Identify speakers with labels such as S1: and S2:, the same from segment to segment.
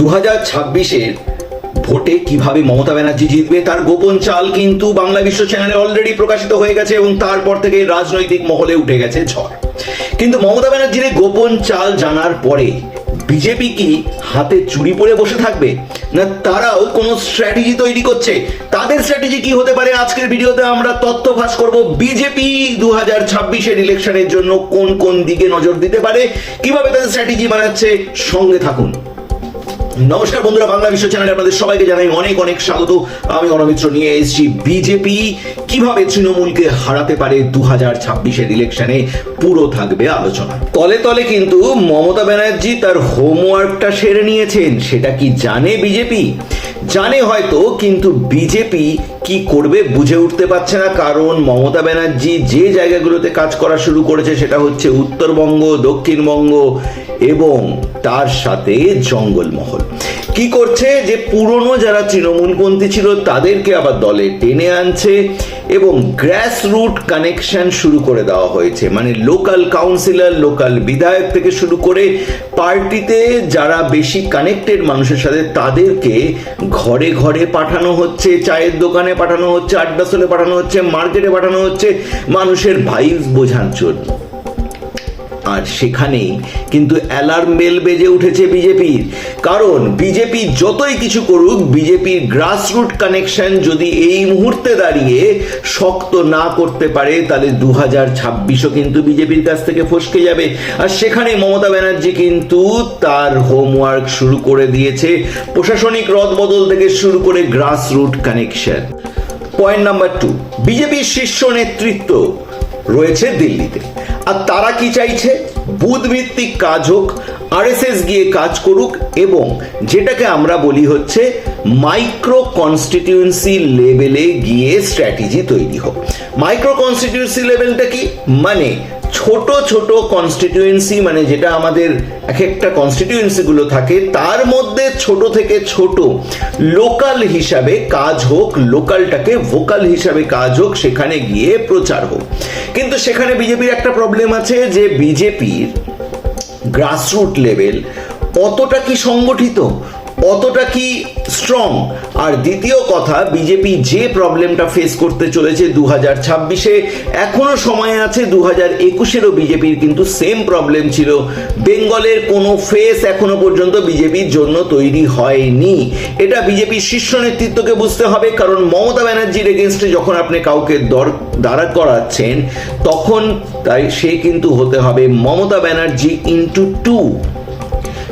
S1: দু হাজার ছাব্বিশের ভোটে কীভাবে মমতা ব্যানার্জি জিতবে, তার গোপন চাল কিন্তু বাংলা বিশ্ব চ্যানেলে অলরেডি প্রকাশিত হয়ে গেছে এবং তারপর থেকে রাজনৈতিক মহলে উঠে গেছে ঝড়। কিন্তু মমতা ব্যানার্জির গোপন চাল জানার পরে বিজেপি কি হাতে চুরি পরে বসে থাকবে? না তারাও কোনো স্ট্র্যাটেজি তৈরি করছে? তাদের স্ট্র্যাটেজি কি হতে পারে? আজকের ভিডিওতে আমরা তথ্য ফাঁস করব। বিজেপি দু হাজার ছাব্বিশের ইলেকশনের জন্য কোন কোন দিকে নজর দিতে পারে? কীভাবে তাদের স্ট্র্যাটেজি বানাচ্ছে? সঙ্গে থাকুন। নমস্কার বন্ধুরা, বাংলা বিশ্ব চ্যানেলে আপনাদের সবাইকে জানাই অনেক অনেক স্বাগত। আমি অনমিত্র নিয়ে এসেছি বিজেপি। কীভাবে তৃণমূলকে হারাতে পারে দু হাজার ছাব্বিশের ইলেকশনে পুরো থাকবে আলোচনা। তলে তলে কিন্তু মমতা ব্যানার্জি তার হোমওয়ার্কটা সেরে নিয়েছেন। সেটা কি জানে বিজেপি? জানে হয়তো, কিন্তু বিজেপি কি করবে বুঝে উঠতে পারছে না, কারণ মমতা ব্যানার্জি যে জায়গাগুলোতে কাজ করা শুরু করেছে সেটা হচ্ছে উত্তরবঙ্গ, দক্ষিণবঙ্গ এবং তার সাথে জঙ্গলমহল। কি করছে যে পুরনো যারা তৃণমূলপন্থী ছিল তাদেরকে আবার দলে টেনে আনছে এবং গ্রাস রুট কানেকশন শুরু করে দেওয়া হয়েছে। মানে লোকাল কাউন্সিলর লোকাল বিধায়ক থেকে শুরু করে পার্টিতে যারা বেশি কানেক্টেড মানুষের সাথে তাদেরকে ঘরে ঘরে পাঠানো হচ্ছে, চায়ের দোকানে পাঠানো হচ্ছে আড্ডাসলে পাঠানো হচ্ছে মার্কেটে পাঠানো হচ্ছে মানুষের ভাইস বোঝার জন্য। আর সেখানেই কিন্তু অ্যালার্ম বেল বেজে উঠেছে বিজেপির। কারণ বিজেপি যতই কিছু করুক, বিজেপির গ্রাসরুট কানেকশন যদি এই মুহূর্তে দাঁড়িয়ে শক্ত না করতে পারে, তাহলে দু হাজার ছাব্বিশও কিন্তু বিজেপির কাছ থেকে ফসকে যাবে। আর সেখানে মমতা ব্যানার্জি কিন্তু তার হোমওয়ার্ক শুরু করে দিয়েছে। প্রশাসনিক রদবদল থেকে শুরু করে grassroot connection point number two বিজেপির শীর্ষ নেতৃত্ব রয়েছে দিল্লিতে। আর তারা কি চাইছে? বুধভিত্তিক কাজ হোক, আরএসএস গিয়ে কাজ করুক এবং যেটাকে আমরা বলি হচ্ছে মাইক্রো কনস্টিটিউয়েন্সি লেভেলে গিয়ে স্ট্র্যাটেজি তৈরি হোক। মাইক্রো কনস্টিটিউয়েন্সি লেভেলটা কি? মানে ছোট ছোট কনস্টিটিউয়েন্সি মানে যেটা আমাদের এক একটা কনস্টিটিউয়েন্সি গুলো থাকে, তার মধ্যে ছোট থেকে ছোট লোকাল হিসাবে কাজ হোক লোকালটাকে ভোকাল হিসাবে কাজ হোক, সেখানে গিয়ে প্রচার হোক। কিন্তু সেখানে বিজেপির একটা প্রবলেম আছে যে বিজেপির গ্রাসরুট লেভেল অতটা কি সংগঠিত? অতটা কি স্ট্রং আর দ্বিতীয় কথা বিজেপি যে প্রবলেমটা ফেস করতে চলেছে দু হাজার ছাব্বিশে, এখনও সময় আছে দু হাজার একুশেরও বিজেপির কিন্তু সেম প্রবলেম ছিল। বেঙ্গলের কোনো ফেস এখনও পর্যন্ত বিজেপির জন্য তৈরি হয়নি। এটা বিজেপির শীর্ষ নেতৃত্বকে বুঝতে হবে, কারণ মমতা ব্যানার্জির এগেনস্টে যখন আপনি কাউকে দর, দাঁড়া করাচ্ছেন, তখন তাই সে কিন্তু হতে হবে মমতা ব্যানার্জি ইন্টু টু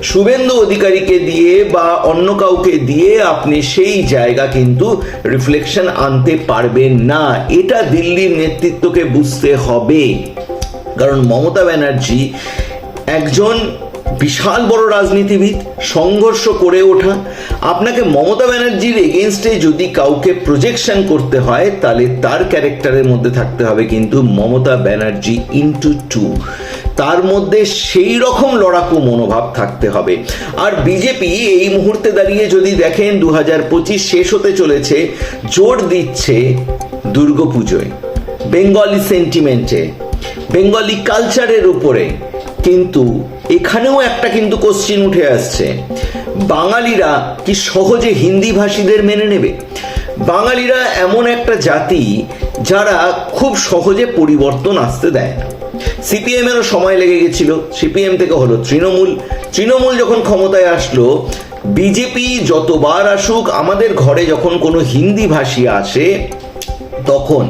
S1: শুভেন্দু অধিকারীকে দিয়ে বা অন্য কাউকে দিয়ে আপনি সেই জায়গা কিন্তু রিফ্লেকশন আনতে পারবেন না। এটা দিল্লির নেতৃত্বকে বুঝতে হবে। কারণ মমতা ব্যানার্জি একজন বিশাল বড় রাজনীতিবিদ, সংঘর্ষ করে ওঠা। আপনাকে মমতা ব্যানার্জির এগেনস্টে যদি কাউকে প্রজেকশন করতে হয়, তাহলে তার ক্যারেক্টারের মধ্যে থাকতে হবে কিন্তু মমতা ব্যানার্জি ইন্টু টু তার মধ্যে সেই রকম লড়াকু মনোভাব থাকতে হবে। আর বিজেপি এই মুহূর্তে দাঁড়িয়ে যদি দেখেন দু হাজার পঁচিশ শেষ হতে চলেছে, জোর দিচ্ছে দুর্গাপুজোয় বেঙ্গলি সেন্টিমেন্টে বেঙ্গলি কালচারের উপরে। কিন্তু এখানেও একটা কিন্তু কোশ্চিন উঠে আসছে। বাঙালিরা কি সহজে হিন্দি ভাষীদের মেনে নেবে? বাঙালিরা এমন একটা জাতি যারা খুব সহজে পরিবর্তন আসতে দেয় না। সিপিএম এরও সময় লেগে গেছিল। সিপিএম থেকে হলো তৃণমূল। তৃণমূল যখন ক্ষমতায় আসলো, বিজেপি যতবার আসুক, আমাদের ঘরে যখন কোনো হিন্দি ভাষী আসে, তখন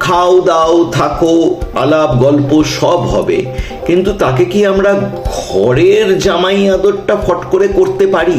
S1: খাও দাও, থাকো, আলাপ, গল্প সব হবে। কিন্তু তাকে কি আমরা ঘরের জামাই আদরটা ফট করে করতে পারি?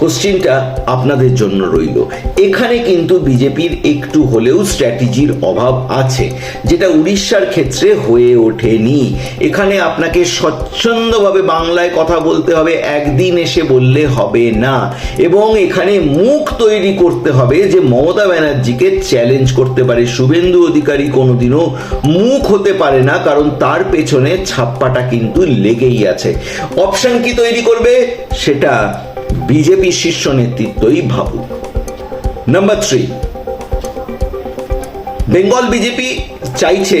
S1: কোশ্চিনটা আপনাদের জন্য রইল। এখানে কিন্তু বিজেপির একটু হলেও স্ট্র্যাটেজির অভাব আছে, যেটা উড়িষ্যার ক্ষেত্রে হয়ে ওঠেনি। এখানে আপনাকে স্বচ্ছন্দভাবে বাংলায় কথা বলতে হবে, একদিন এসে বললে হবে না। এবং এখানে মুখ তৈরি করতে হবে যে মমতা ব্যানার্জিকে চ্যালেঞ্জ করতে পারে। শুভেন্দু অধিকারী কোনোদিনও মুখ হতে পারে না, কারণ তার পেছনে ছাপ্পাটা কিন্তু লেগেই আছে। অপশন কি তৈরি করবে? সেটা বিজেপি শীর্ষ নেতৃত্বই ভাবুক। নাম্বার থ্রি বেঙ্গল বিজেপি চাইছে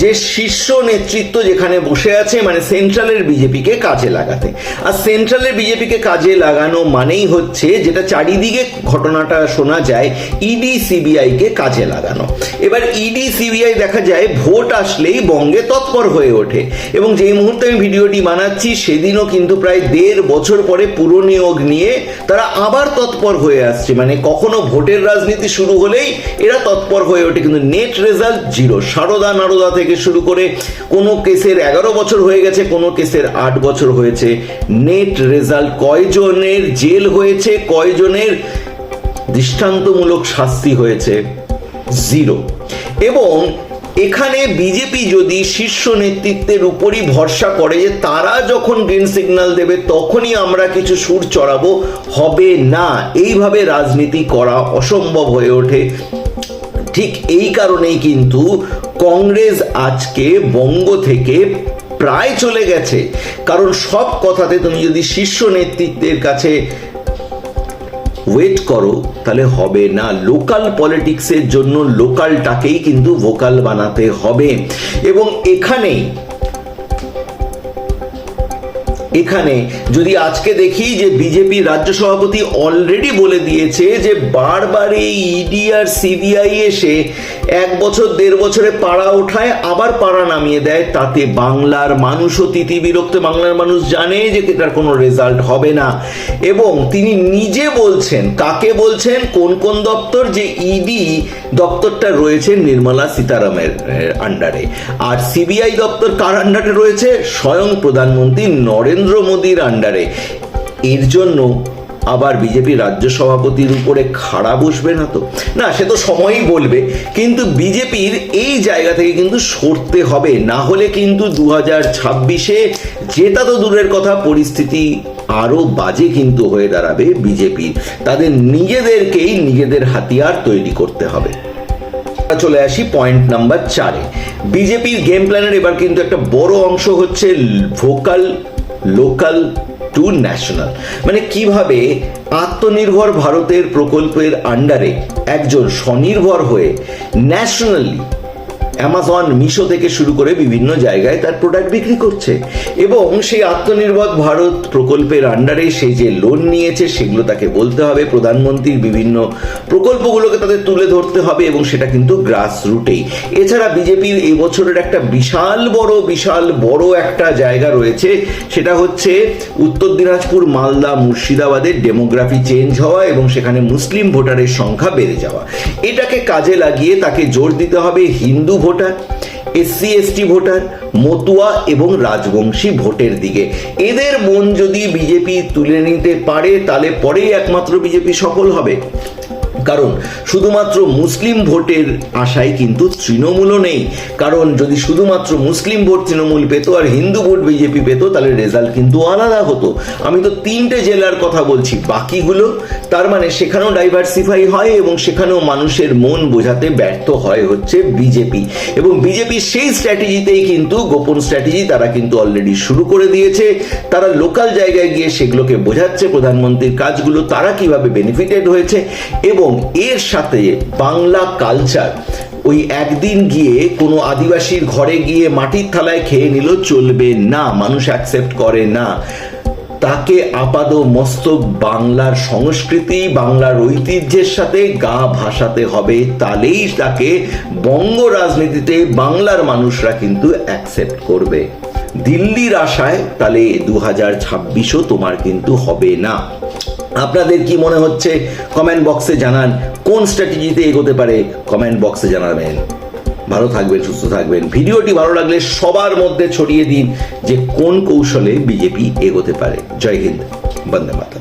S1: যে শীর্ষ নেতৃত্ব যেখানে বসে আছে মানে সেন্ট্রালের বিজেপিকে কাজে লাগাতে। আর সেন্ট্রালের বিজেপিকে কাজে লাগানো মানেই হচ্ছে যেটা চারিদিকে ঘটনাটা শোনা যায়, ইডি সিবিআই কে কাজে লাগানো। এবার ইডি সিবিআই দেখা যায় ভোট আসলেই বঙ্গে তৎপর হয়ে ওঠে। এবং যেই মুহূর্তে আমি ভিডিওটি বানাচ্ছি, সেদিনও কিন্তু প্রায় দেড় বছর পরে পুরনিয়োগ নিয়ে তারা আবার তৎপর হয়ে আসছে। মানে কখনো ভোটের রাজনীতি শুরু হলেই এরা তৎপর হয়ে ওঠে, কিন্তু net result zero. Sarada Narada থেকে শুরু করে কোনো কেসের এগারো বছর হয়ে গেছে, কোনো কেসের আট বছর হয়েছে। নেট রেজাল্ট কয়জনের জেল হয়েছে, কয়জনের দৃষ্টান্তমূলক শাস্তি হয়েছে? জিরো। এবং এখানে বিজেপি যদি শীর্ষ নেতৃত্বের উপরই ভরসা করে যে তারা যখন গ্রিন সিগন্যাল দেবে, তখনই আমরা কিছু সুর চড়াবো, হবে না। এইভাবে রাজনীতি করা অসম্ভব হয়ে ওঠে। ঠিক এই কারণেই কিন্তু কংগ্রেস আজকে বঙ্গ থেকে প্রায় চলে গেছে। কারণ সব কথাতে তুমি যদি শীর্ষ নেতৃত্বের কাছে ওয়েট করো, তাহলে হবে না। লোকাল পলিটিক্সের জন্য লোকালটাকেই কিন্তু ভোকাল বানাতে হবে। এবং এখানেই এখানে যদি আজকে দেখি যে বিজেপি রাজ্য সভাপতি অলরেডি বলে দিয়েছে যে বারবার এই ইডি আর সিবিআই এসে এক বছর, দেড় বছরে পাড়া ওঠায়, আবার পাড়া নামিয়ে দেয়। তাতে বাংলার মানুষও তিতি বিরক্ত, বাংলার মানুষ জানে যে এটার কোনো রেজাল্ট হবে না। এবং তিনি নিজে বলছেন, কাকে বলছেন, কোন কোন দপ্তর, যে ইডি দপ্তরটা রয়েছে নির্মলা সীতারামের আন্ডারে আর সিবিআই দপ্তর কার আন্ডারে রয়েছে? স্বয়ং প্রধানমন্ত্রী নরেন্দ্র মোদীর আন্ডারে এর জন্য আবার বিজেপি রাজ্য সভাপতির উপরে খাড়া বসবে না তো? না, সে তো সময়ই বলবে, কিন্তু বিজেপির এই জায়গা থেকে কিন্তু সরতে হবে। না হলে কিন্তু দু হাজার ছাব্বিশে যেটা তো দূরের কথা, পরিস্থিতি আরও বাজে কিন্তু হয়ে দাঁড়াবে বিজেপির। তাদের নিজেদেরকেই নিজেদের হাতিয়ার তৈরি করতে হবে। চলে আসি পয়েন্ট নাম্বার চারে। বিজেপির গেম প্ল্যানের এবার কিন্তু একটা বড় অংশ হচ্ছে ভোকাল, লোকাল টু ন্যাশনাল মানে কীভাবে আত্মনির্ভর ভারতের প্রকল্পের আন্ডারে একজন স্বনির্ভর হয়ে ন্যাশনালি অ্যামাজন মিশো থেকে শুরু করে বিভিন্ন জায়গায় তার প্রোডাক্ট বিক্রি করছে। এবং সেই আত্মনির্ভর ভারত প্রকল্পের আন্ডারে সে যে লোন নিয়েছে, সেগুলো তাকে বলতে হবে। প্রধানমন্ত্রীর বিভিন্ন প্রকল্পগুলোকে তাদের তুলে ধরতে হবে এবং সেটা কিন্তু গ্রাস রুটেই এছাড়া বিজেপির এবছরের একটা বিশাল বড় বিশাল বড় একটা জায়গা রয়েছে। সেটা হচ্ছে উত্তর দিনাজপুর, মালদা, মুর্শিদাবাদের ডেমোগ্রাফি চেঞ্জ হওয়া এবং সেখানে মুসলিম ভোটারের সংখ্যা বেড়ে যাওয়া। এটাকে কাজে লাগিয়ে তাকে জোর দিতে হবে Hindu voter, SC, ST voter, Matua এবং রাজবংশী ভোটের দিকে। এদের মন যদি বিজেপি তুলে নিতে পারে, তাহলে পরেই একমাত্র বিজেপি সফল হবে। কারণ শুধুমাত্র মুসলিম ভোটের আশায় কিন্তু তৃণমূলও নেই। কারণ যদি শুধুমাত্র মুসলিম ভোট তৃণমূল পেত আর হিন্দু ভোট বিজেপি পেত, তাহলে রেজাল্ট কিন্তু আলাদা হতো। আমি তো তিনটে জেলার কথা বলছি, বাকিগুলো, তার মানে সেখানেও ডাইভার্সিফাই হয় এবং সেখানেও মানুষের মন বোঝাতে ব্যর্থ হয় হচ্ছে বিজেপি। এবং বিজেপির সেই স্ট্র্যাটেজিতেই কিন্তু, গোপন স্ট্র্যাটেজি তারা কিন্তু অলরেডি শুরু করে দিয়েছে। তারা লোকাল জায়গায় গিয়ে সেগুলোকে বোঝাচ্ছে, প্রধানমন্ত্রীর কাজগুলো তারা কীভাবে বেনিফিটেড হয়েছে এবং এর সাথে বাংলা কালচার ওই একদিন গিয়ে কোনো আদিবাসীর ঘরে গিয়ে মাটির থালায় খেয়ে নিল, চলবে না, মানুষ অ্যাকসেপ্ট করে না। তাকে আপাদ মস্তক বাংলার সংস্কৃতি, বাংলার ঐতিহ্যের সাথে গা ভাসাতে হবে, তাহলেই তাকে বঙ্গ রাজনীতিতে বাংলার মানুষরা কিন্তু অ্যাকসেপ্ট করবে। দিল্লির আশায় তাহলে দু হাজার ছাব্বিশও তোমার কিন্তু হবে না। আপনাদের কি মনে হচ্ছে? কমেন্ট বক্সে জানান। কোন স্ট্র্যাটেজিতে এগোতে পারে? কমেন্ট বক্সে জানাবেন। ভালো থাকবেন, সুস্থ থাকবেন। ভিডিওটি ভালো লাগলে সবার মধ্যে ছড়িয়ে দিন যে কোন কৌশলে বিজেপি এগোতে পারে। জয় হিন্দ, বন্দে মাতা